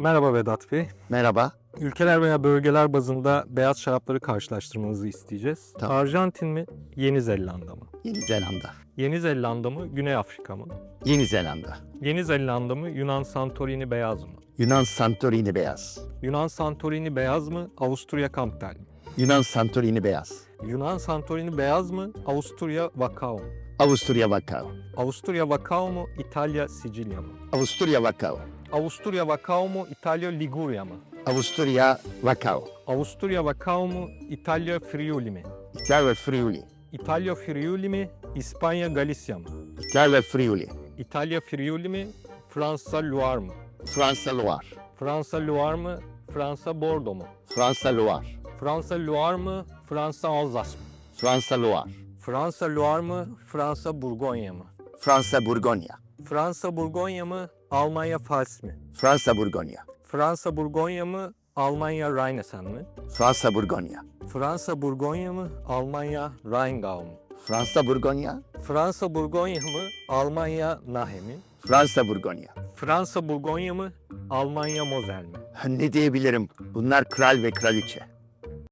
Merhaba Vedat Bey. Merhaba. Ülkeler veya bölgeler bazında beyaz şarapları karşılaştırmanızı isteyeceğiz. Tamam. Arjantin mi, Yeni Zelanda mı? Yeni Zelanda. Yeni Zelanda mı, Güney Afrika mı? Yeni Zelanda. Yeni Zelanda mı, Yunan Santorini beyaz mı? Yunan Santorini beyaz. Yunan Santorini beyaz mı, Avusturya Kamptel mi? Yunan Santorini beyaz. Yunan Santorini beyaz mı, Avusturya Vakao mu? Avusturya Vakao. Avusturya Vakao mu, İtalya Sicilya mı? Avusturya Vakao. Avusturya Vakao mu, İtalya Liguria mı? Avusturya Vakao. Avusturya Vakao mu, İtalya Friuli mi? İtalya Friuli. İtalya Friuli mi, İspanya Galicia mı? İtalya Friuli. İtalya Friuli mi, Fransa Loire mı? Fransa Loire. Fransa Loire mı, Fransa Bordeaux mu? Fransa Loire. Fransa Loire mı, Fransa Alsace mı? Fransa Loire. Fransa Loire mı, Fransa Burgonya mı? Fransa Burgonya. Fransa Burgonya mı, Almanya Fals mi? Fransa Burgonya. Fransa Burgonya mı, Almanya Rheinhessen mi? Fransa Burgonya. Fransa Burgonya mı, Almanya Rheingau mu? Fransa Burgonya. Fransa Burgonya mı, Almanya Nahe mi? Fransa Burgonya. Fransa Burgonya mı, Almanya Mosel mi? Ne diyebilirim? Bunlar kral ve kraliçe.